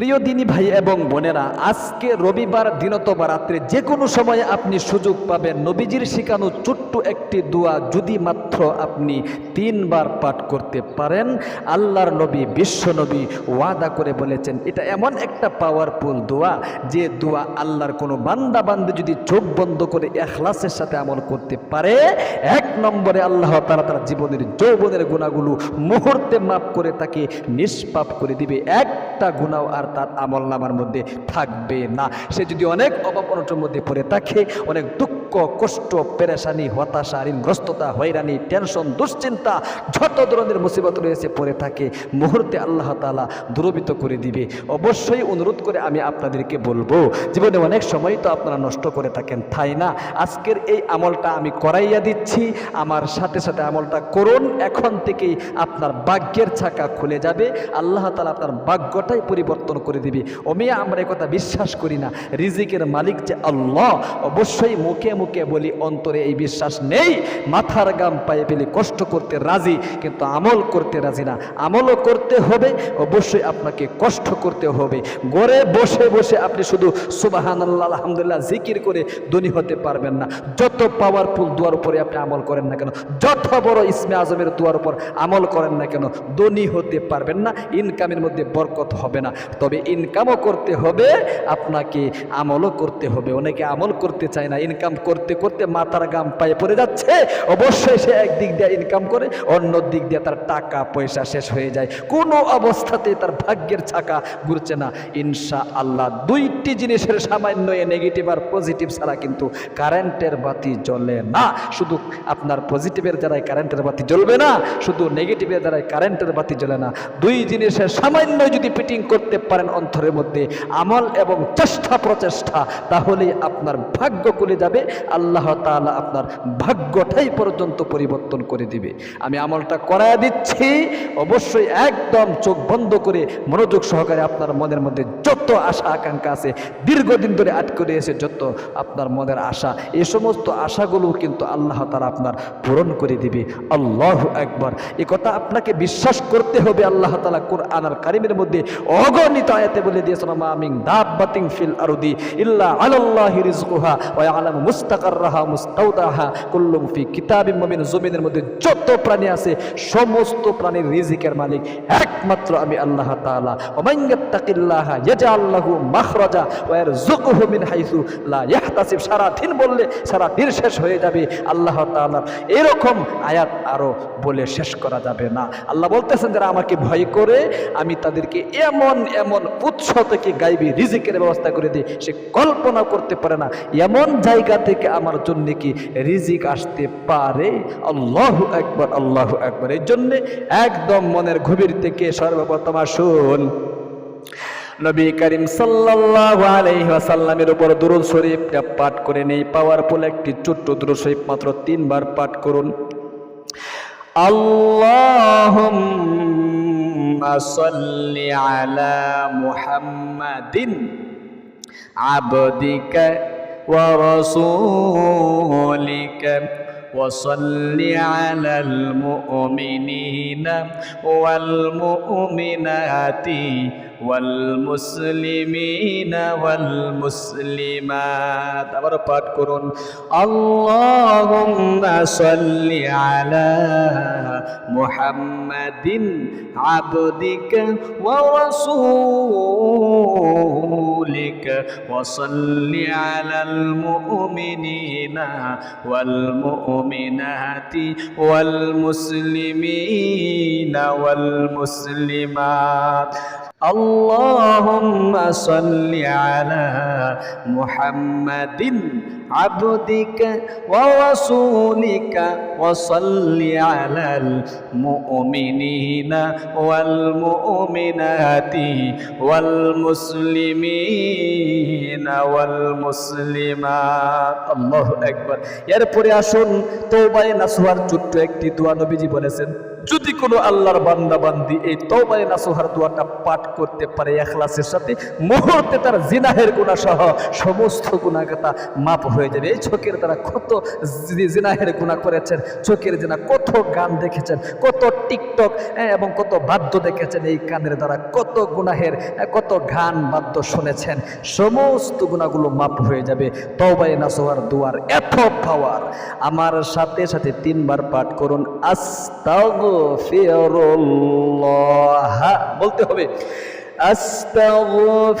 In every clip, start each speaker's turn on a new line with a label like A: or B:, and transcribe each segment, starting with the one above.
A: প্রিয় দিনী ভাই এবং বোনেরা, আজকে রবিবার দিনতবা রাত্রে যে কোনো সময় আপনি সুযোগ পাবেন নবীজির শিখানো ছোট্ট একটি দোয়া যদি মাত্র আপনি তিনবার পাঠ করতে পারেন। আল্লাহর নবী, বিশ্ব নবী ওয়াদা করে বলেছেন, এটা এমন একটা পাওয়ারফুল দোয়া যে দোয়া আল্লাহর কোনো বান্দা বান্দি যদি চোখ বন্ধ করে এখলাসের সাথে আমল করতে পারে, এক নম্বরে আল্লাহ তারা তার জীবনের যৌবনের গুণাগুলো মুহূর্তে মাফ করে তাকে নিষ্পাপ করে দিবে। একটা গুণাও আর তার আমল নামার মধ্যে থাকবে না। সে যদি অনেক অভাব মধ্যে পড়ে থাকে, অনেক দুঃখ কষ্ট, পেরেশানি, হতাশা, ঋণগ্রস্ততা, হয়রানি টেনশন দুশ্চিন্তা যত ধরনের মুসিবত রয়েছে, পড়ে থাকে। মুহূর্তে আল্লাহ তালা দূরবিত করে দিবে। অবশ্যই অনুরোধ করে আমি আপনাদেরকে বলব, জীবনে অনেক সময় তো আপনারা নষ্ট করে থাকেন, তাই না? আজকের এই আমলটা আমি করাইয়া দিচ্ছি। আমার সাথে সাথে আমলটা করুন। এখন থেকেই আপনার ভাগ্যের ছাকা খুলে যাবে। আল্লাহ তালা আপনার ভাগ্যটাই পরিবর্তন করে দিবে। অমিয়া, আমরা এ কথা বিশ্বাস করি না। রিজিকের মালিক যে আল্লাহ, অবশ্যই মুখে মুখে বলি, অন্তরে এই বিশ্বাস নেই। মাথার গাম পায়ে পেলে কষ্ট করতে রাজি, কিন্তু আমল করতে রাজি না। আমলও করতে হবে, অবশ্যই আপনাকে কষ্ট করতে হবে। গড়ে বসে বসে আপনি শুধু সুবাহান আল্লাহ আলহামদুলিল্লাহ, জিকির করে ধনী হতে পারবেন না। যত পাওয়ারফুল দুয়ার উপরে আপনি আমল করেন না কেন, যত বড় ইসমে আজমের দুয়ার উপর আমল করেন না কেন, ধনী হতে পারবেন না ইনকামের মধ্যে বরকত হবে না। তবে ইনকামও করতে হবে, আপনাকে আমলও করতে হবে। অনেকে আমল করতে চায় না ইনকাম করতে করতে মাথার গাম পায়ে পড়ে যাচ্ছে। অবশ্যই সে একদিক দিয়ে ইনকাম করে, অন্য দিক দিয়ে তার টাকা, পয়সা শেষ হয়ে যায়। কোনো অবস্থাতে তার ভাগ্যের ছাকা ঘুরছে না। ইনশা আল্লাহ দুইটি জিনিসের সামান্য নেগেটিভ আর পজিটিভ ছাড়া কিন্তু কারেন্টের বাতি জ্বলে না। শুধু আপনার পজিটিভের দ্বারাই কারেন্টের বাতি জ্বলবে না, শুধু নেগেটিভের দ্বারাই কারেন্টের বাতি জ্বলে না। দুই জিনিসের সামান্য যদি ফিটিং করতে পারেন অন্তরের মধ্যে, আমল এবং চেষ্টা প্রচেষ্টা তাহলে আপনার ভাগ্য খুলে যাবে। আল্লাহ তাআলা আপনার ভাগ্যটাই পর্যন্ত পরিবর্তন করে দিবে। আমি আমলটা করায় দিচ্ছি, অবশ্যই একদম চোখ বন্ধ করে মনোযোগ সহকারে আপনার মনের মধ্যে যত আশা আকাঙ্ক্ষা আছে, দীর্ঘদিন ধরে আটকে রয়েছে যত আপনার মনের আশা এই সমস্ত আশাগুলো কিন্তু আল্লাহ তারা আপনার পূরণ করে দিবে। আল্লাহ একবার এ কথা আপনাকে বিশ্বাস করতে হবে, আল্লাহ তালা কোরআন আর কারিমের মধ্যে অগণিত আয়াতে বলে দিয়েছেন দাব বাতিং ফিল আরদি ইল্লা আলাল্লাহি রিজকুহা ওয়া ইয়ালামু মুস্তাকাররাহা মুস্তাওদাহা কুল্লুম ফি মুবিন, জমিনের মধ্যে যত প্রাণী আছে, সমস্ত প্রাণীর রিজিকের মালিক একমাত্র আমি আল্লাহ তাআলা। মাখরাজা ওয়া ইয়ারযুকুহু মিন হাইসু লা ইয়াহতাসিব। সারা দিন বললে সারা দিন শেষ হয়ে যাবে আল্লাহ এরকম আয়াত আরও বলে শেষ করা যাবে না। আল্লাহ বলতেছেন, যারা আমাকে ভয় করে, আমি তাদেরকে এমন এমন উৎস থেকে গাইবি, রিজিকের ব্যবস্থা করে দিই, সে কল্পনা করতে পারে না। এমন জায়গা থেকে আমার জন্য কি রিজিক আসতে পারে? আল্লাহ একবার আল্লাহ একবার এই জন্যে একদম মনের গভীর থেকে সর্বপ্রথম আসুন। নবী করিম সাল্লাল্লাহু আলাইহি ওয়াসাল্লামের উপর দুরূদ শরীফটা পাঠ করে নেই। পাওয়ারফুল একটি ছোট্ট দুরূদ শরীফ মাত্র তিনবার পাঠ করুন। আল্লাহুম্মা সাল্লি আলা মুহাম্মাদিন আবদিকা ورسولك. وصل على المؤمنين والمؤمنات والمسلمين والمسلمات আবার পাঠ করুন اللهم صل على محمد عبدك ورسولك وصل على المؤمنين والمؤمنات والمسلمين والمسلمات اللهم صل على محمد عبدك ورسولك وصل على المؤمنين والمؤمنات والمسلمين والمسلمات الله أكبر এরপরে আসুন তৌবায়ে নাসুহার ছোট্ট একটি দোয়া নবীজি বলেছেন যদি কোনো আল্লাহর বান্দা বান্দি এই তওবায়ে নাসুহার দোয়াটা পাঠ করতে পারে এখলাসের সাথে মুহূর্তে তার জিনাহের গুণা সহ সমস্ত গুণাগাতা মাপ হয়ে যাবে। এই চোখের দ্বারা কত জিনাহের গুণা করেছেন চোখের জিনা কত গান দেখেছেন কত টিকটক হ্যাঁ, এবং কত বাদ্য দেখেছেন এই কানের দ্বারা কত গুনাহের হ্যাঁ, কত গান বাদ্য শুনেছেন। সমস্ত গুণাগুলো মাপ হয়ে যাবে। তওবায়ে নাসুহার দোয়ার এত পাওয়ার আমার সাথে সাথে তিনবার পাঠ করুন বলতে হবে আস্তাগফিরুল্লাহ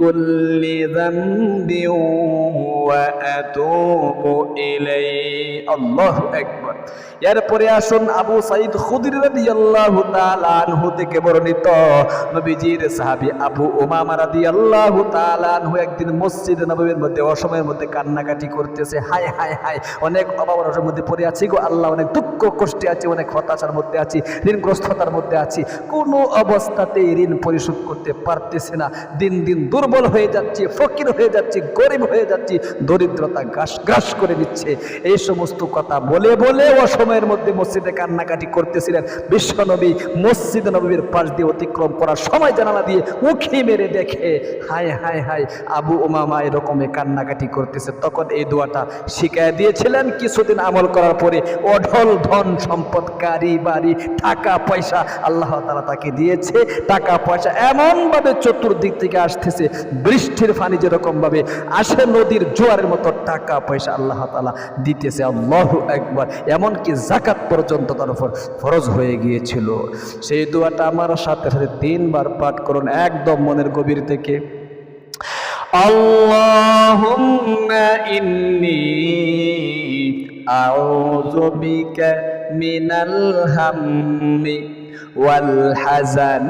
A: كل ذنب وأتوب إليه. الله أكبر. এরপরে আসুন আবু সাইদ খুদরি রাদিয়াল্লাহু তাআলা আনহু থেকে বর্ণিত। নবীজির সাহাবী আবু উমামা রাদিয়াল্লাহু তাআলা আনহু একদিন মসজিদে নববীর মধ্যে অসময়ের মধ্যে কান্নাকাটি করতেছে। হায় হায় হায়, অনেক অভাবের মধ্যে পড়ে আছি গো আল্লাহ, অনেক দুঃখ কষ্টে আছি, অনেক হতাশার মধ্যে আছি, ঋণগ্রস্ততার মধ্যে আছি। কোনো অবস্থাতেই ঋণ পরিশোধ করতে পারতেছে না। দিন দিন দুর্বল হয়ে যাচ্ছি, ফকির হয়ে যাচ্ছি, গরিব হয়ে যাচ্ছি, দরিদ্রতা গ্রাস গ্রাস করে দিচ্ছে এই সমস্ত কথা বলে বলে অসময়ের মধ্যে মসজিদে কান্নাকাটি করতেছিলেন। বিশ্বনবী মসজিদ নবীর পাশ দিয়ে অতিক্রম করার সময় জানালা দিয়ে উখি মেরে দেখে, হায় হায় হায়, আবু ওমামা এরকমে কান্নাকাটি করতেছে। তখন এই দোয়াটা শিখায় দিয়েছিলেন। কিছুদিন আমল করার পরে অঢল ধন সম্পদ, গাড়ি, বাড়ি, টাকা, পয়সা আল্লাহ তালা তাকে দিয়েছে। টাকা, পয়সা এমনভাবে চতুর্দিক থেকে আসতেছে, বৃষ্টির পানি যেরকম ভাবে আসে নদীর জোয়ারের মতো টাকা, পয়সা আল্লাহ তালা দিতেছে। আল্লাহ একবার এমনকি জাকাত পর্যন্ত তার উপর ফরজ হয়ে গিয়েছিল সেই দোয়াটা আমার সাথে সাথে তিনবার পাঠ করুন একদম মনের গভীর থেকে اللهم إني أعوذ بك من الهم والحزن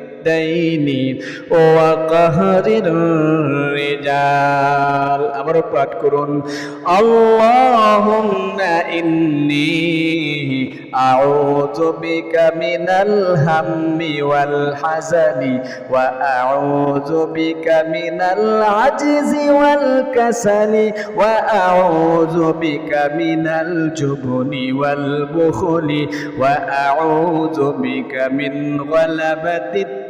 A: الدين وقهر الرجال আবারও পাঠ করুন اللهم إني أعوذ بك من الهم والحزن وأعوذ بك من العجز والكسل وأعوذ بك من الجبن والبخل وأعوذ بك من غلبة الدين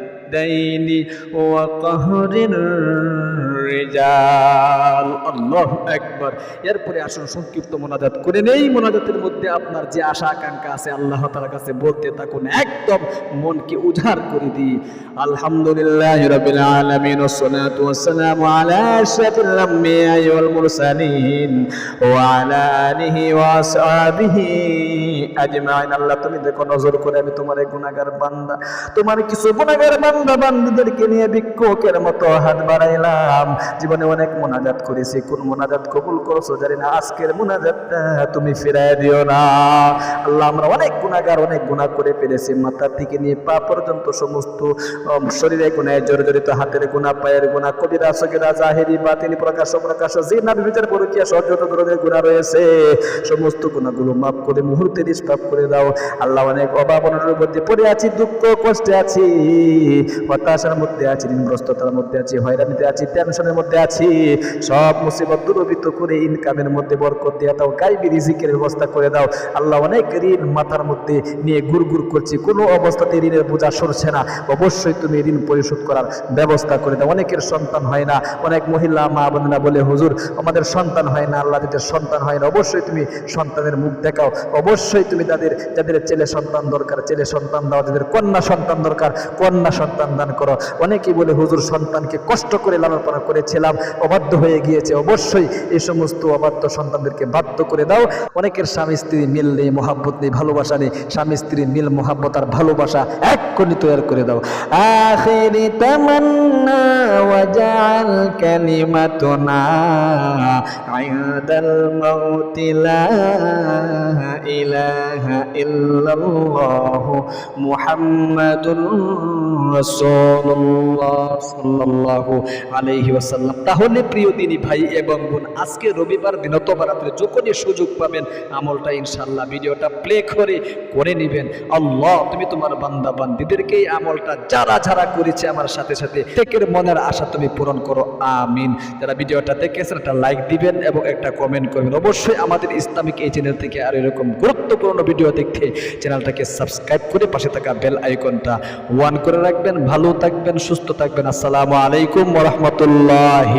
A: الدين وقهر الرجال الله أكبر এরপরে আসুন সংক্ষিপ্ত মোনাজাত করে নেই মোনাজাতের মধ্যে আপনার যে আশা আকাঙ্ক্ষা আছে আল্লাহ তাআলার কাছে বলতে থাকুন একদম মনকে উজাড় করে দিই আলহামদুলিল্লাহ রাব্বিল আলামিন والصلاه والسلام على اشرف الانبياء والمرسلين وعلى اله واصحابه আজমাইন আল্লাহ তুমি দেখো নজর করে, আমি তোমার বান্দা। তোমার কিছু বান্দা বান্দিদেরকে নিয়ে মতো হাত বাড়াইলাম। জীবনে অনেক মোনাজাত করেছি। কোন মোনাজাত কবুল করছ জানি না। আজকের মোনাজাতটা তুমি দিও না। আল্লাহ, আমরা অনেক অনেক করে ফেলেছি। থেকে নিয়ে পা পর্যন্ত সমস্ত শরীরে গুণায় জর্জরিত হাতের গুণা পায়ের গুণা কবিরা, সগিরা, জাহেরি বাতিনি প্রকাশ প্রকাশ যে না বিচার, পরকিয়া সহ যত ধরনের গুণা রয়েছে। সমস্ত গুণাগুলো মাফ করে মুহূর্তের
B: ডিস্টার্ব করে দাও। আল্লাহ অনেক অভাব অনটনের মধ্যে পড়ে আছি, দুঃখ, কষ্টে আছি, হতাশার মধ্যে আছি ঋণগ্রস্ততার মধ্যে আছি, হয়রানিতে আছি টেনশনের মধ্যে আছি। সব মুসিবত দূরবিত করে ইনকামের মধ্যে বরকত দিয়ে দাও, গাইবি রিজিকের ব্যবস্থা করে দাও। আল্লাহ অনেক ঋণ মাথার মধ্যে নিয়ে গুড়গুড় করছি, কোনো অবস্থাতে ঋণের বোঝা সরছে না। অবশ্যই তুমি ঋণ পরিশোধ করার ব্যবস্থা করে দাও। অনেকের সন্তান হয় না, অনেক মহিলা মা বোনেরা বলে, হুজুর, আমাদের সন্তান হয় না, আল্লাহ যাদের সন্তান হয় না, অবশ্যই তুমি সন্তানের মুখ দেখাও। অবশ্যই তুমি তাদের, যাদের ছেলে সন্তান দরকার, ছেলে সন্তান দাও, যাদের কন্যা সন্তান দরকার, কন্যা সন্তান দান করো। অনেকেই বলে হুজুর সন্তানকে কষ্ট করে লালন পালন করেছিলাম, অবাধ্য হয়ে গিয়েছে। অবশ্যই এই সমস্ত অবাধ্য সন্তানদেরকে বাধ্য করে দাও। অনেকের স্বামী স্ত্রী মিল নেই, মহাব্বত নেই, ভালোবাসা নেই। স্বামী স্ত্রীর মিল, মহাব্বত আর ভালোবাসা এক কোনি তৈরি করে দাও।
A: আখেরি তামান্না ওয়াজাল কালিমাতুনা আয়াদাল إلا الله محمد رسول الله صلى الله عليه وسلم তাহলে প্রিয় দিনী ভাই এবং বোন আজকে রবিবার দিনতবা রাত্রে যখনই সুযোগ পাবেন আমলটা ইনশাল্লাহ ভিডিওটা প্লে করে করে নেবেন আল্লাহ তুমি তোমার বান্দা বান্দিদেরকে এই আমলটা যারা যারা করেছে আমার সাথে সাথে প্রত্যেকের মনের আশা তুমি পূরণ করো আমিন যারা ভিডিওটা দেখেছেন একটা লাইক দিবেন এবং একটা কমেন্ট করবেন অবশ্যই আমাদের ইসলামিক এই চ্যানেল থেকে আর এরকম গুরুত্বপূর্ণ ভিডিও দেখতে, চ্যানেলটাকে সাবস্ক্রাইব করে পাশে থাকা বেল আইকনটা ওয়ান করে রাখবেন। ভালো থাকবেন, সুস্থ থাকবেন। আসসালামু আলাইকুম রহমতুল্লাহ